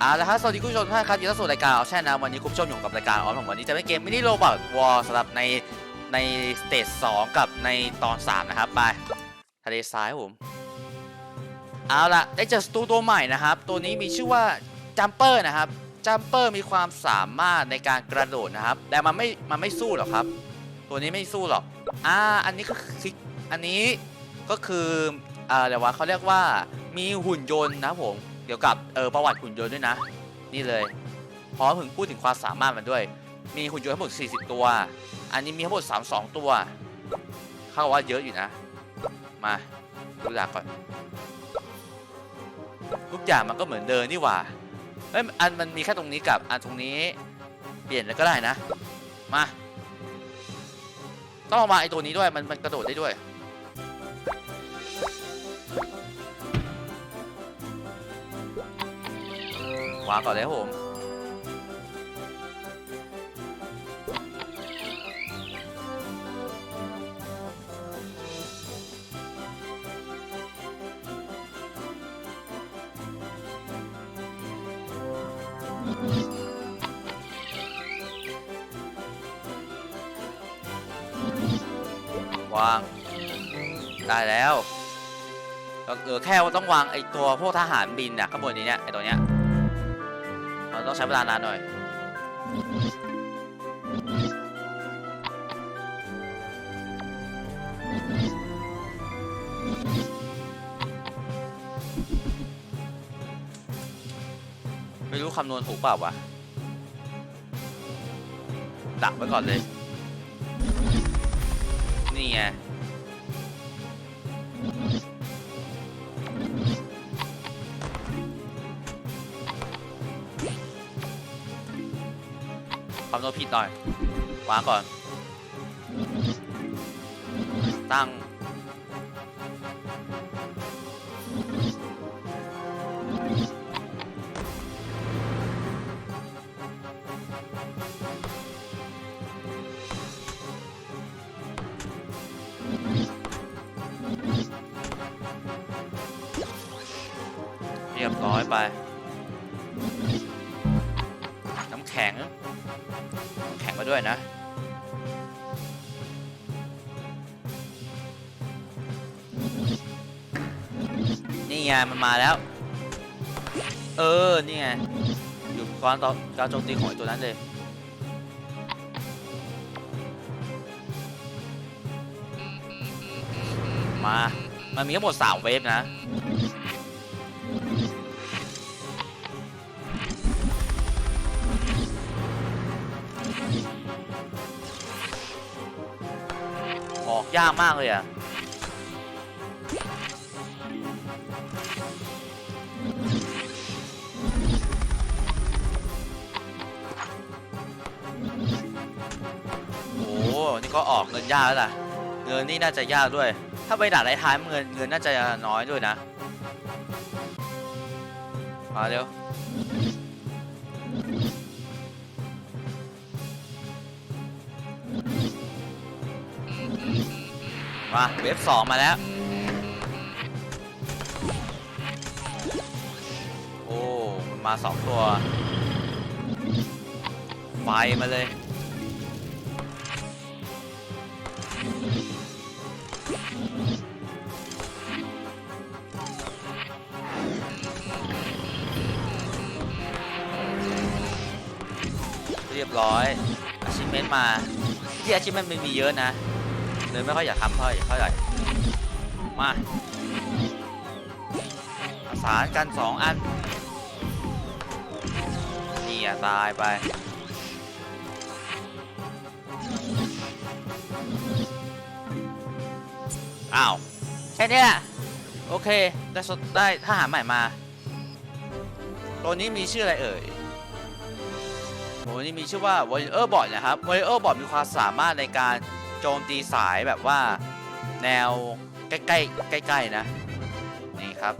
เอาละครับสวัสดีคุณผู้ชมทุกท่านครับยินดีต้อนรับสู่รายการออฟชั่นนะวันนี้คุณผู้ชมอยู่กับรายการออฟของวันนี้จะเป็นเกมมินิโรบอทวอลสำหรับในในสเตจ2กับในตอน3นะครับไปทะเลซ้ายผมเอาละได้เจอสตูตัวใหม่นะครับ ตัวนี้มีชื่อว่าจัมเปอร์นะครับจัมเปอร์มีความสามารถในการกระโดดนะครับ แต่มันไม่มันไม่สู้หรอกครับ ตัวนี้ไม่สู้หรอกอ่าอันนี้ก็คืออันนี้ก็คืออ่าเดี๋ยวว่าเขาเรียกว่ามีหุ่นยนต์นะผม เกี่ยวกับเออประวัติหุ่นยนต์ด้วยนะ นี่เลยพร้อมถึงพูดถึงความสามารถมันด้วย มีหุ่นยนต์ทั้งหมด 40 ตัว อันนี้มีทั้งหมด 32 ตัว เข้าว่าเยอะอยู่นะ มาดูหลักก่อน ทุกอย่างมันก็เหมือนเดิมนี่หว่าเฮ้ยอันมันมีแค่ตรงนี้กับอันตรงนี้เปลี่ยนแล้วก็ได้นะ มา ต้องเอามาไอตัวนี้ด้วยมันมันกระโดดได้ด้วย วางก่อนเลยครับผมวาง ได้แล้วเออแค่ว่าต้องวางไอตัวพวกทหารบินน่ะข้างบนนี้เนี่ยไอตัวเนี้ย ต้องใช้เวลานานหน่อยไม่รู้คำนวณถูกเปล่าวะ ดักไว้ก่อนเลย นี่ไงำนวณผิดหน่อยวางก่อน ตั้ง เรียบร้อยไป ข็ง แข็งมาด้วยนะ นี่ไงมันมาแล้ว เออ นี่ไง อยู่ก่อนต่อการโจมตีของตัวนั้นเลยมา มันมีทั้งหมด3เวฟนะ ยากมากเลยอะโอ้นี่ก็ออกเงินยากแล้วล่ะ เงินนี่น่าจะยากด้วย ถ้าไปด่าไรท้ายเงินเงินน่าจะน้อยด้วยนะ มาเร็ว มาเวฟสองมาแล้ว โอ้มันมาสองตัว ไฟมาเลย เรียบร้อยอาชิเมนมาที่อาชิเมนมันมีเยอะนะ เลยไม่ค่อยอยากทำเท่าไหร่เท่าไหร่มาประสานกันสองอันนี่อะตายไปอ้าวแค่นี้แหละโอเคได้สดได้ทหารใหม่มาตัวนี้มีชื่ออะไรเอ่ยโหนี่มีชื่อว่า Warrior Bot นะครับ Warrior Bot มีความสามารถในการ จมตีสายแบบว่าแนวใกล้ๆใกล้ๆนะ นี่ครับ